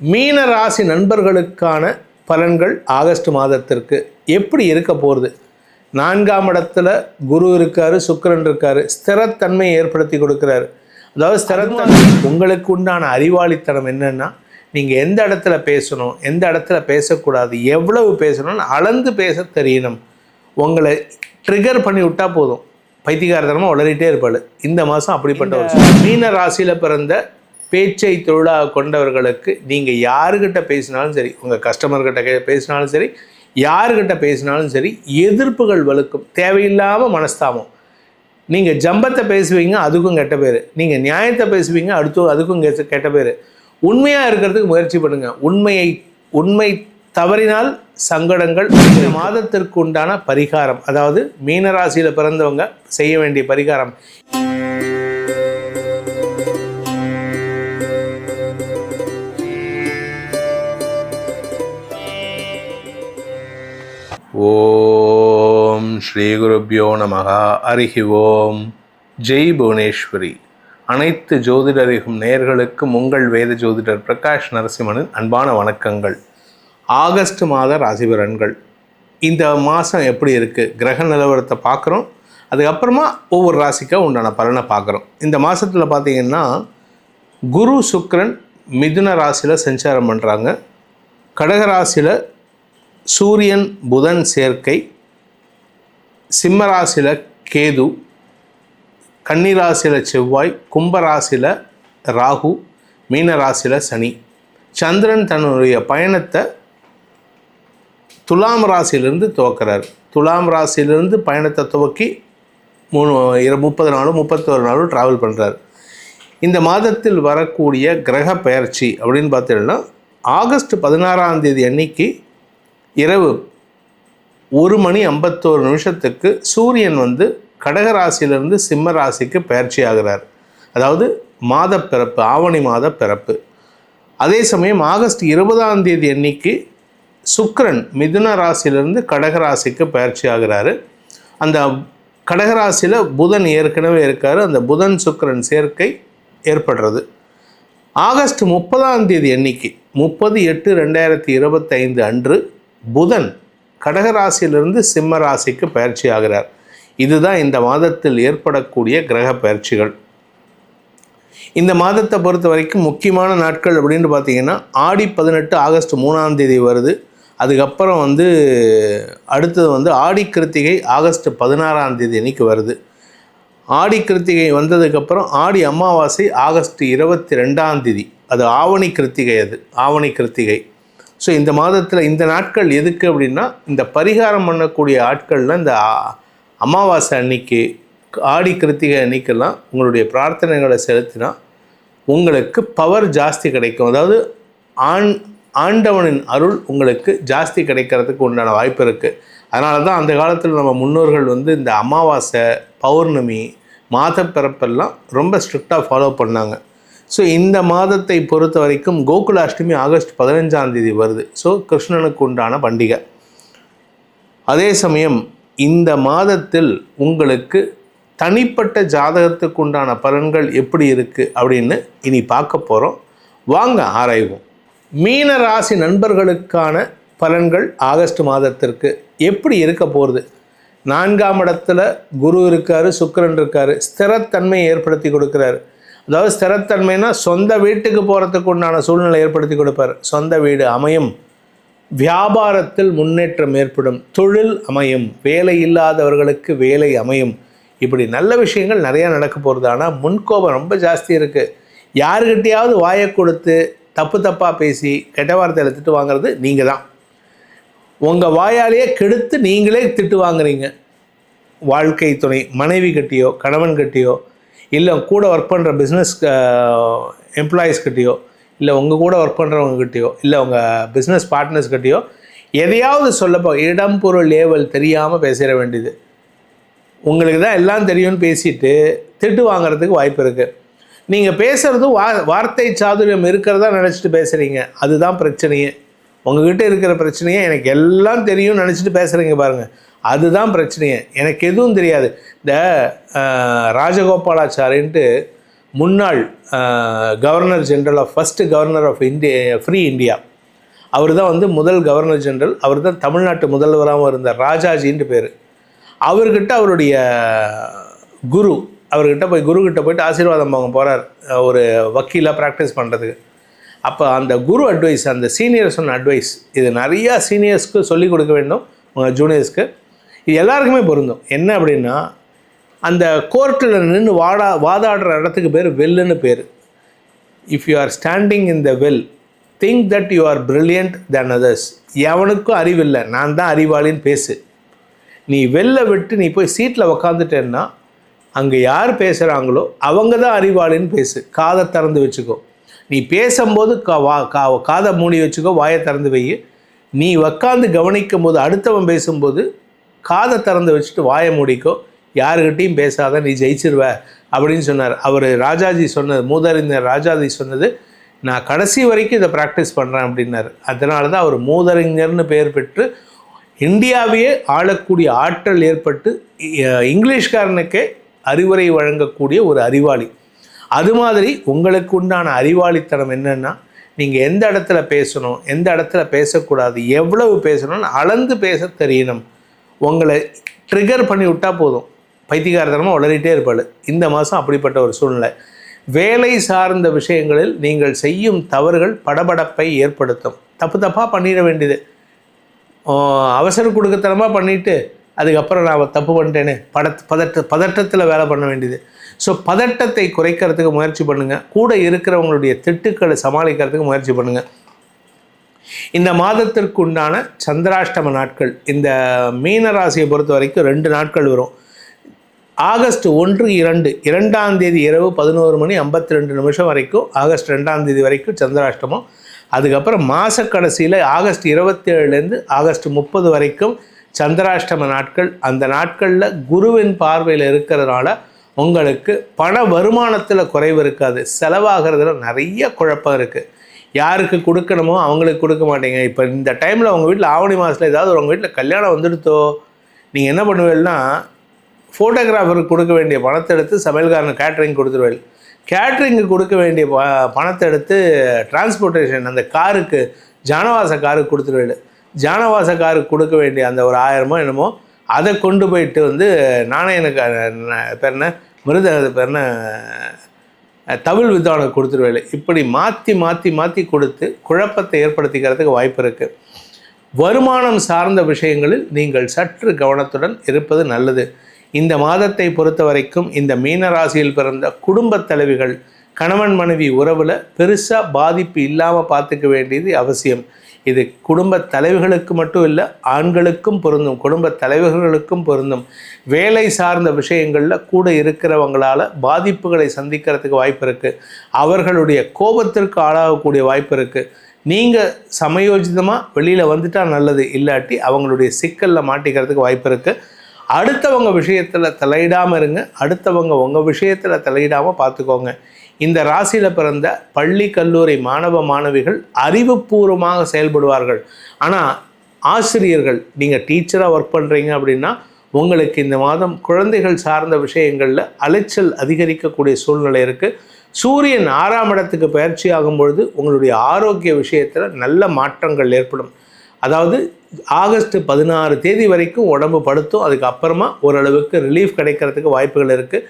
மீன ராசி நண்பர்களுக்கான பலன்கள் ஆகஸ்ட் மாதத்திற்கு எப்படி இருக்க போகிறது நான்காம் இடத்துல குரு இருக்காரு சுக்கிரன் இருக்காரு. ஸ்திரத்தன்மையை ஏற்படுத்தி கொடுக்குறாரு. அதாவது ஸ்திரத்தன்மை உங்களுக்கு உண்டான அறிவாளித்தனம் என்னன்னா நீங்கள் எந்த இடத்துல பேசணும் எந்த இடத்துல பேசக்கூடாது எவ்வளவு பேசணும்னு அளந்து பேச தெரியணும். உங்களை ட்ரிகர் பண்ணி விட்டா போதும். பைத்தியகாரத்தனமாக உளறிட்டே இருப்பாள். இந்த மாதம் அப்படிப்பட்ட ஒரு. மீன ராசியில் பிறந்த பேச்சை தொழிலாக கொண்டவர்களுக்கு நீங்கள் யாருக்கிட்ட பேசினாலும் சரி உங்கள் கஸ்டமர்கிட்ட கே பேசினாலும் சரி யாருக்கிட்ட பேசினாலும் சரி எதிர்ப்புகள் வலுக்கும் தேவையில்லாமல் மனஸ்தாபம். நீங்கள் ஜம்பத்தை பேசுவீங்க அதுக்கும் கெட்ட பேர். நீங்கள் நியாயத்தை பேசுவீங்க அடுத்து அதுக்கும் கெ- கெட்ட பேர். உண்மையாக இருக்கிறதுக்கு முயற்சி பண்ணுங்கள் உண்மையை உண்மை தவறினால் சங்கடங்கள் இந்த மாதத்திற்கு உண்டான பரிகாரம். அதாவது மீனராசியில் பிறந்தவங்க செய்ய வேண்டிய பரிகாரம். ஓம் நமகா. அருகி ஓம். ஜெய் புவனேஸ்வரி. அனைத்து ஜோதிடரிகும் நேர்களுக்கும் உங்கள் வேத ஜோதிடர் பிரகாஷ் நரசிம்மனின் அன்பான வணக்கங்கள். ஆகஸ்ட் மாத ராசிபலன்கள். இந்த மாதம் எப்படி இருக்குது கிரக நிலவரத்தை பார்க்குறோம். அதுக்கப்புறமா ஒவ்வொரு ராசிக்காக உண்டான பலனை பார்க்குறோம். இந்த மாதத்தில் பார்த்தீங்கன்னா குரு சுக்ரன் மிதுன ராசியில் சஞ்சாரம் பண்ணுறாங்க கடக ராசியில் சூரியன் புதன் சேர்க்கை சிம்மராசியில் கேது கன்னிராசியில் செவ்வாய் கும்பராசியில் ராகு மீனராசியில் சனி. சந்திரன் தன்னுடைய பயணத்தை துலாம் ராசியிலிருந்து துவக்கிறார். துலாம் ராசியிலிருந்து பயணத்தை துவக்கி மூணு இரு முப்பது நாளும் முப்பத்தோரு நாளும் ட்ராவல் பண்ணுறார் இந்த மாதத்தில் வரக்கூடிய கிரக பெயர்ச்சி அப்படின்னு பார்த்தீங்கன்னா ஆகஸ்ட் பதினாறாம் தேதி அன்னைக்கு இரவு ஒரு மணி ஐம்பத்தோரு நிமிஷத்துக்கு சூரியன் வந்து கடகராசியிலிருந்து சிம்ம ராசிக்கு பயிற்சி ஆகிறார் அதாவது மாத பிறப்பு ஆவணி மாத பிறப்பு அதே சமயம் ஆகஸ்ட் இருபதாம் தேதி அன்னைக்கு சுக்கரன் மிதுன ராசியிலிருந்து கடகராசிக்கு பயிற்சி ஆகிறாரு அந்த கடகராசியில் புதன் ஏற்கனவே இருக்கார். அந்த புதன் சுக்கரன் சேர்க்கை ஏற்படுறது. ஆகஸ்ட் முப்பதாம் தேதி அன்னைக்கு முப்பது எட்டு ரெண்டாயிரத்தி இருபத்தைந்து அன்று புதன் கடகராசியிலிருந்து சிம்ம ராசிக்கு பயிற்சி ஆகிறார். இதுதான் இந்த மாதத்தில் ஏற்படக்கூடிய கிரக பயிற்சிகள். இந்த மாதத்தை பொறுத்த வரைக்கும் முக்கியமான நாட்கள் அப்படின்னு பார்த்தீங்கன்னா ஆடி பதினெட்டு ஆகஸ்ட் மூணாம் தேதி வருது. அதுக்கப்புறம் வந்து அடுத்தது வந்து ஆடி கிருத்திகை ஆகஸ்ட் பதினாறாம் தேதி அன்னைக்கு வருது. ஆடி கிருத்திகை வந்ததுக்கப்புறம் ஆடி அமாவாசை ஆகஸ்ட் இருபத்தி ரெண்டாம் தேதி. அது ஆவணி கிருத்திகை அது. ஆவணி கிருத்திகை. ஸோ இந்த மாதத்தில் இந்த நாட்கள் எதுக்கு அப்படின்னா இந்த பரிகாரம் பண்ணக்கூடிய ஆட்கள்லாம் இந்த அமாவாசை அன்னைக்கு ஆடி கிருத்திகை அன்னைக்கெல்லாம் உங்களுடைய பிரார்த்தனைகளை செலுத்தினா உங்களுக்கு பவர் ஜாஸ்தி கிடைக்கும். அதாவது ஆண் ஆண்டவனின் அருள் உங்களுக்கு ஜாஸ்தி கிடைக்கிறதுக்கு உண்டான வாய்ப்பு இருக்குது அதனால தான் அந்த காலத்தில் நம்ம முன்னோர்கள் வந்து இந்த அமாவாசை பௌர்ணமி மாத பிறப்பெல்லாம் ரொம்ப ஸ்ட்ரிக்டாக ஃபாலோ பண்ணாங்க. ஸோ இந்த மாதத்தை பொறுத்த வரைக்கும் கோகுலாஷ்டமி ஆகஸ்ட் பதினஞ்சாம் தேதி வருது. ஸோ கிருஷ்ணனுக்கு உண்டான பண்டிகை. அதே சமயம் இந்த மாதத்தில் உங்களுக்கு தனிப்பட்ட ஜாதகத்துக்கு உண்டான பலன்கள் எப்படி இருக்குது அப்படின்னு இனி பார்க்க போகிறோம் வாங்க ஆராய்வோம். மீன ராசி நண்பர்களுக்கான பலன்கள் ஆகஸ்ட் மாதத்திற்கு எப்படி இருக்க போகிறது நான்காம் இடத்துல குரு இருக்காரு சுக்கரன் இருக்காரு. ஸ்திரத்தன்மையை ஏற்படுத்தி கொடுக்குறாரு. அதாவது ஸ்திரத்தன்மைனா சொந்த வீட்டுக்கு போகிறதுக்கு உண்டான சூழ்நிலை ஏற்படுத்தி கொடுப்பார். சொந்த வீடு அமையும். வியாபாரத்தில் முன்னேற்றம் ஏற்படும். தொழில் அமையும். வேலை இல்லாதவர்களுக்கு வேலை அமையும். இப்படி நல்ல விஷயங்கள் நிறையா நடக்க போகிறது ஆனால் முன்கோபம் ரொம்ப ஜாஸ்தி இருக்குது யாருக்கிட்டையாவது வாயை கொடுத்து தப்பு தப்பாக பேசி கெட்ட வார்த்தையில் திட்டு வாங்குறது நீங்கள் தான். உங்கள் வாயாலேயே கெடுத்து நீங்களே திட்டு வாங்குறீங்க. வாழ்க்கை துணை மனைவி கிட்டேயோ கணவன் கட்டியோ இல்லை கூட ஒர்க் பண்ணுற பிஸ்னஸ் எம்ப்ளாயீஸ் கிட்டேயோ இல்லை உங்கள் கூட ஒர்க் பண்ணுறவங்கக்கிட்டேயோ இல்லை உங்கள் பிஸ்னஸ் பார்ட்னர்ஸ்கிட்டேயோ எதையாவது சொல்லப்போ இடம் பொருள் லேவல் தெரியாமல் பேசிட வேண்டியது. உங்களுக்கு தான் எல்லாம் தெரியும்னு பேசிட்டு திட்டு வாங்குறதுக்கு வாய்ப்பு இருக்குது நீங்கள் பேசுகிறதும் வா வார்த்தை சாதுரியம் இருக்கிறதா நினச்சிட்டு பேசுகிறீங்க அதுதான் பிரச்சனையே. உங்ககிட்ட இருக்கிற பிரச்சனையே எனக்கு எல்லாம் தெரியும்னு நினச்சிட்டு பேசுகிறீங்க பாருங்கள் அதுதான் பிரச்சனையே. எனக்கு எதுவும் தெரியாது. இந்த ராஜகோபாலாச்சாரின்ட்டு முன்னாள் governor general of first governor of India free India. அவர் தான் வந்து முதல் கவர்னர் ஜென்ரல். அவர் தான் தமிழ்நாட்டு முதல்வராகவும் இருந்தார். ராஜாஜின்ட்டு பேர். அவர்கிட்ட அவருடைய குரு அவர்கிட்ட போய் குருக்கிட்ட போயிட்டு ஆசீர்வாதம் வாங்க போகிறார் ஒரு வக்கீலாக ப்ராக்டிஸ் பண்ணுறதுக்கு அப்போ அந்த குரு அட்வைஸ் அந்த சீனியர் சொன்ன அட்வைஸ் இது நிறையா சீனியர்ஸ்க்கு சொல்லிக் கொடுக்க வேண்டும். உங்கள் ஜூனியர்ஸ்க்கு இது எல்லாருக்குமே பொருந்தும். என்ன அப்படின்னா அந்த கோர்ட்டில் நின்று வாடா வாதாடுற இடத்துக்கு பேர் வெல்லுன்னு பேர். If you are standing in the well think that you are brilliant than others எவனுக்கும் அறிவில்லை நான் தான் அறிவாளின்னு பேசு. நீ வெளில விட்டு நீ போய் சீட்டில் உக்காந்துட்டேன்னா அங்கே யார் பேசுகிறாங்களோ அவங்க தான் அறிவாளின்னு பேசு. காதை திறந்து வச்சுக்கோ. நீ பேசும்போது கா வா கா காதை மூடி வச்சுக்கோ வாயை திறந்து வை. நீ உக்காந்து கவனிக்கும் போது அடுத்தவன் பேசும்போது காதை திறந்து வச்சுட்டு வாயை மூடிக்கோ யாருக்கிட்டையும் பேசாத நீ ஜெயிச்சிருவ அப்படின்னு சொன்னார். அவர் ராஜாஜி சொன்னது மூதறிஞர் ராஜாஜி சொன்னது நான் கடைசி வரைக்கும் இதை ப்ராக்டிஸ் பண்ணுறேன் அப்படின்னாரு. அதனால தான் அவர் மூதறிஞர்னு பெயர் பெற்று இந்தியாவையே ஆளக்கூடிய ஆற்றல் ஏற்பட்டு இங்கிலீஷ்காரனுக்கே அறிவுரை வழங்கக்கூடிய ஒரு அறிவாளி. அது மாதிரி உங்களுக்கு உண்டான அறிவாளித்தனம் என்னென்னா நீங்கள் எந்த இடத்துல பேசணும் எந்த இடத்துல பேசக்கூடாது எவ்வளவு பேசணும்னு அளந்து பேச தெரியணும். உங்களை ட்ரிகர் பண்ணி விட்டால் போதும். பைத்தியகாரத்தனமாக வளரிட்டே இருப்பாள். இந்த மாதம் அப்படிப்பட்ட ஒரு சூழ்நிலை. வேலை சார்ந்த விஷயங்களில் நீங்கள் செய்யும் தவறுகள் படபடப்பை ஏற்படுத்தும். தப்பு தப்பாக பண்ணிட வேண்டியது. அவசரம் அவசர கொடுக்கத்தனமாக பண்ணிவிட்டு அதுக்கப்புறம் நான் தப்பு பண்ணிட்டேனே படத் பதட்ட பதட்டத்தில் வேலை பண்ண வேண்டியது. ஸோ பதட்டத்தை குறைக்கிறதுக்கு முயற்சி பண்ணுங்கள் கூட இருக்கிறவங்களுடைய திட்டுக்களை சமாளிக்கிறதுக்கு முயற்சி பண்ணுங்கள் இந்த மாதத்திற்கு உண்டான சந்திராஷ்டம நாட்கள் இந்த மீன ராசியை பொறுத்த வரைக்கும் ரெண்டு நாட்கள் வரும். ஆகஸ்ட் ஒன்று இரண்டு இரண்டாம் தேதி இரவு பதினோரு மணி ஐம்பத்தி ரெண்டு நிமிஷம் வரைக்கும் ஆகஸ்ட் ரெண்டாம் தேதி வரைக்கும் சந்திராஷ்டமம். அதுக்கப்புறம் மாத கடைசியில் ஆகஸ்ட் இருபத்தேழுலேருந்து ஆகஸ்ட் முப்பது வரைக்கும் சந்திராஷ்டம நாட்கள். அந்த நாட்களில் குருவின் பார்வையில் இருக்கிறதுனால உங்களுக்கு பண வருமானத்தில் குறைவு இருக்காது. செலவாகிறதுல நிறைய குழப்பம் இருக்குது யாருக்கு கொடுக்கணுமோ அவங்களுக்கு கொடுக்க மாட்டீங்க. இப்போ இந்த டைமில் உங்கள் வீட்டில் ஆவணி மாதத்தில் ஏதாவது உங்கள் வீட்டில் கல்யாணம் வந்துடுத்தோ நீங்கள் என்ன பண்ணுவீங்கன்னா ஃபோட்டோகிராஃபருக்கு கொடுக்க வேண்டிய பணத்தை எடுத்து சமையல்காரன் கேட்ரிங் கொடுத்துருவேன் கேட்ரிங்கு கொடுக்க வேண்டிய ப பணத்தை எடுத்து டிரான்ஸ்போர்ட்டேஷன் அந்த காருக்கு ஜானவாச காருக்கு கொடுத்துருவேன் ஜானவாச காருக்கு கொடுக்க வேண்டிய அந்த ஒரு ஆயிரமோ என்னமோ அதை கொண்டு போயிட்டு வந்து நானே எனக்கு பேர் என்ன மிருத பேர் என்ன தமிழ் தவில் வித்வானுக்கு கொடுத்துருவேன் இப்படி மாற்றி மாற்றி மாற்றி கொடுத்து குழப்பத்தை ஏற்படுத்திக்கிறதுக்கு வாய்ப்பு இருக்குது வருமானம் சார்ந்த விஷயங்களில் நீங்கள் சற்று கவனத்துடன் இருப்பது நல்லது. இந்த மாதத்தை பொறுத்த வரைக்கும் இந்த மீனராசியில் பிறந்த குடும்பத் தலைவிகள் கணவன் மனைவி உறவில் பெருசாக பாதிப்பு இல்லாமல் பார்த்துக்க வேண்டியது அவசியம். இது குடும்ப தலைவர்களுக்கு மட்டும் இல்லை ஆண்களுக்கும் பொருந்தும் குடும்பத் தலைவர்களுக்கும் பொருந்தும். வேலை சார்ந்த விஷயங்களில் கூட இருக்கிறவங்களால் பாதிப்புகளை சந்திக்கிறதுக்கு வாய்ப்பு இருக்குது அவர்களுடைய கோபத்திற்கு ஆளாகக்கூடிய வாய்ப்பு இருக்குது நீங்கள் சமயோஜிதமாக வெளியில் வந்துட்டால் நல்லது இல்லாட்டி அவங்களுடைய சிக்கலில் மாட்டிக்கிறதுக்கு வாய்ப்பு இருக்குது அடுத்தவங்க விஷயத்தில் தலையிடாமல் இருங்க. அடுத்தவங்க உங்கள் விஷயத்தில் தலையிடாமல் பார்த்துக்கோங்க இந்த ராசியில் பிறந்த பள்ளி கல்லூரி மாணவ மாணவிகள் அறிவுபூர்வமாக செயல்படுவார்கள். ஆனால் ஆசிரியர்கள் நீங்கள் டீச்சராக ஒர்க் பண்ணுறீங்க அப்படின்னா உங்களுக்கு இந்த மாதம் குழந்தைகள் சார்ந்த விஷயங்களில் அலைச்சல் அதிகரிக்கக்கூடிய சூழ்நிலை இருக்குது சூரியன் ஆறாம் இடத்துக்கு பயிற்சி ஆகும் பொழுது உங்களுடைய ஆரோக்கிய விஷயத்தில் நல்ல மாற்றங்கள் ஏற்படும். அதாவது ஆகஸ்ட் பதினாறு தேதி வரைக்கும் உடம்பு படுத்தும். அதுக்கப்புறமா ஓரளவுக்கு ரிலீஃப் கிடைக்கிறதுக்கு வாய்ப்புகள் இருக்குது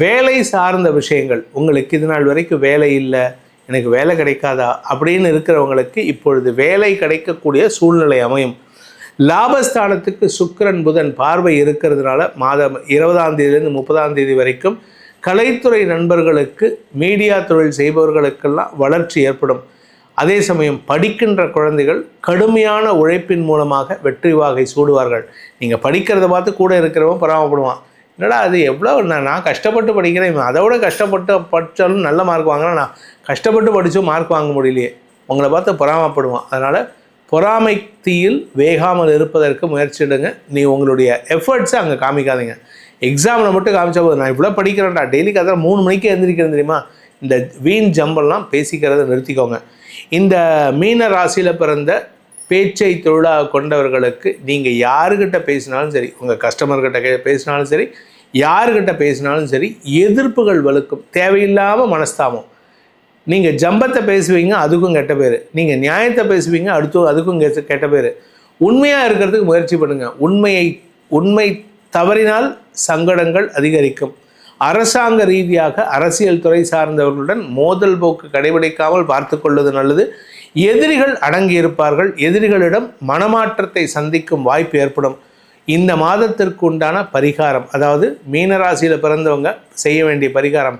வேலை சார்ந்த விஷயங்கள். உங்களுக்கு இது நாள் வரைக்கும் வேலை இல்லை எனக்கு வேலை கிடைக்காதா? அப்படின்னு இருக்கிறவங்களுக்கு இப்பொழுது வேலை கிடைக்கக்கூடிய சூழ்நிலை அமையும். லாபஸ்தானத்துக்கு சுக்கிரன் புதன் பார்வை இருக்கிறதுனால மாதம் இருபதாம் தேதியிலேருந்து முப்பதாம் தேதி வரைக்கும் கலைத்துறை நண்பர்களுக்கு மீடியா தொழில் செய்பவர்களுக்கெல்லாம் வளர்ச்சி ஏற்படும். அதே சமயம் படிக்கின்ற குழந்தைகள் கடுமையான உழைப்பின் மூலமாக வெற்றி வாகை சூடுவார்கள். நீங்கள் படிக்கிறத பார்த்து கூட இருக்கிறவன் பராமப்படுவான் என்னடா அது எவ்வளோ நான் நான் கஷ்டப்பட்டு படிக்கிறேன் அதை விட கஷ்டப்பட்டு படித்தாலும் நல்ல மார்க் வாங்கினா நான் கஷ்டப்பட்டு படித்தும் மார்க் வாங்க முடியலையே. உங்களை பார்த்து பொறாமப்படுவோம் அதனால் பொறாமை தீயில் வேகாமல் இருப்பதற்கு முயற்சிடுங்க நீ உங்களுடைய எஃபர்ட்ஸை அங்கே காமிக்காதீங்க. எக்ஸாமில் மட்டும் காமிச்சா போதும். நான் இவ்வளோ படிக்கிறேன்டா. டெய்லி கதை மூணு மணிக்கு எழுந்திரிக்கிறேன் தெரியுமா? இந்த வீண் ஜம்பெல்லாம் பேசிக்கிறத நிறுத்திக்கோங்க. இந்த மீன ராசியில் பிறந்த பேச்சை தொழிலாக கொண்டவர்களுக்கு நீங்கள் யாருக்கிட்ட பேசினாலும் சரி உங்கள் கஸ்டமர்கிட்ட கே பேசினாலும் சரி யாருக்கிட்ட பேசினாலும் சரி எதிர்ப்புகள் வலுக்கும். தேவையில்லாமல் மனஸ்தாபம். நீங்கள் ஜம்பத்தை பேசுவீங்க அதுக்கும் கெட்ட பேர். நீங்கள் நியாயத்தை பேசுவீங்க அடுத்து அதுக்கும் கெட்ட பேர். உண்மையாக இருக்கிறதுக்கு முயற்சி பண்ணுங்கள் உண்மையை உண்மை தவறினால் சங்கடங்கள் அதிகரிக்கும். அரசாங்க ரீதியாக அரசியல் துறை சார்ந்தவர்களுடன் மோதல் போக்கு கடைபிடிக்காமல் பார்த்து கொள்வது நல்லது. எதிரிகள் அடங்கியிருப்பார்கள். எதிரிகளிடம் மனமாற்றத்தை சந்திக்கும் வாய்ப்பு ஏற்படும். இந்த மாதத்திற்கு உண்டான பரிகாரம் அதாவது மீனராசியில் பிறந்தவங்க செய்ய வேண்டிய பரிகாரம்.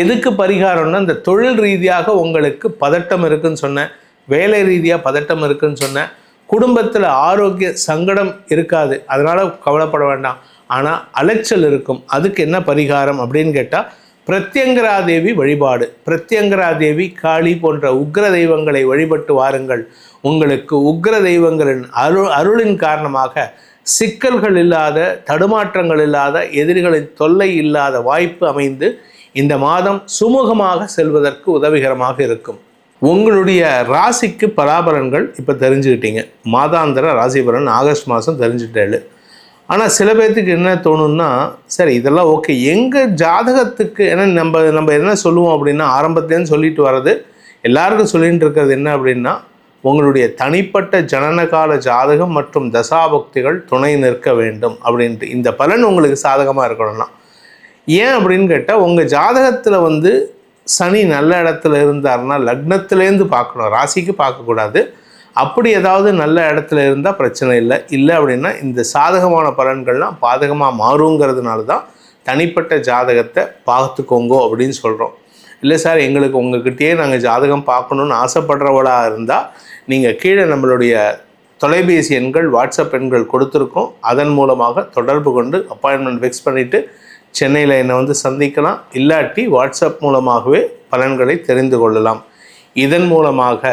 எதுக்கு பரிகாரம்னா இந்த தொழில் ரீதியாக உங்களுக்கு பதட்டம் இருக்குன்னு சொன்னேன். வேலை ரீதியாக பதட்டம் இருக்குன்னு சொன்னேன். குடும்பத்தில் ஆரோக்கிய சங்கடம் இருக்காது. அதனால் கவலைப்பட வேண்டாம். ஆனால் அலைச்சல் இருக்கும். அதுக்கு என்ன பரிகாரம் அப்படின்னு கேட்டால் பிரத்யங்கராதேவி வழிபாடு. பிரத்யங்கராதேவி காளி போன்ற உக்ர தெய்வங்களை வழிபட்டு வாருங்கள். உங்களுக்கு உக்ர தெய்வங்களின் அருள் அருளின் காரணமாக சிக்கல்கள் இல்லாத தடுமாற்றங்கள் இல்லாத எதிரிகளின் தொல்லை இல்லாத வாய்ப்பு அமைந்து இந்த மாதம் சுமூகமாக செல்வதற்கு உதவிகரமாக இருக்கும். உங்களுடைய ராசிக்கு பலாபலன்கள் இப்போ தெரிஞ்சுக்கிட்டீங்க. மாதாந்திர ராசிபலன் ஆகஸ்ட் மாதம் தெரிஞ்சுட்டேழு ஆனால் சில பேர்த்துக்கு என்ன தோணும்னா சரி இதெல்லாம் ஓகே எங்கள் ஜாதகத்துக்கு ஏன்னா நம்ம நம்ம என்ன சொல்லுவோம் அப்படின்னா ஆரம்பத்துலேருந்து சொல்லிட்டு வர்றது எல்லாருக்கும் சொல்லிட்டு இருக்கிறது என்ன அப்படின்னா உங்களுடைய தனிப்பட்ட ஜனனகால ஜாதகம் மற்றும் தசாபக்திகள் துணை நிற்க வேண்டும் அப்படின்ட்டு. இந்த பலன் உங்களுக்கு சாதகமாக இருக்கணும்னா. ஏன் அப்படின்னு கேட்டால் உங்கள் ஜாதகத்தில் வந்து சனி நல்ல இடத்துல இருந்தாருன்னா லக்னத்துலேருந்து பார்க்கணும். ராசிக்கு பார்க்கக்கூடாது. அப்படி ஏதாவது நல்ல இடத்துல இருந்தால் பிரச்சனை இல்லை. இல்லை அப்படின்னா இந்த சாதகமான பலன்கள்லாம் பாதகமாக மாறுங்கிறதுனால தான் தனிப்பட்ட ஜாதகத்தை பார்த்துக்கோங்கோ அப்படின்னு சொல்கிறோம் இல்லை சார் எங்களுக்கு உங்ககிட்டயே நாங்கள் ஜாதகம் பார்க்கணுன்னு ஆசைப்படுறவளாக இருந்தால் நீங்கள் கீழே நம்மளுடைய தொலைபேசி எண்கள் வாட்ஸ்அப் எண்கள் கொடுத்துருக்கோம். அதன் மூலமாக தொடர்பு கொண்டு அப்பாயின்மெண்ட் ஃபிக்ஸ் பண்ணிவிட்டு சென்னையில் என்னை வந்து சந்திக்கலாம். இல்லாட்டி வாட்ஸ்அப் மூலமாகவே பலன்களை தெரிந்து கொள்ளலாம். இதன் மூலமாக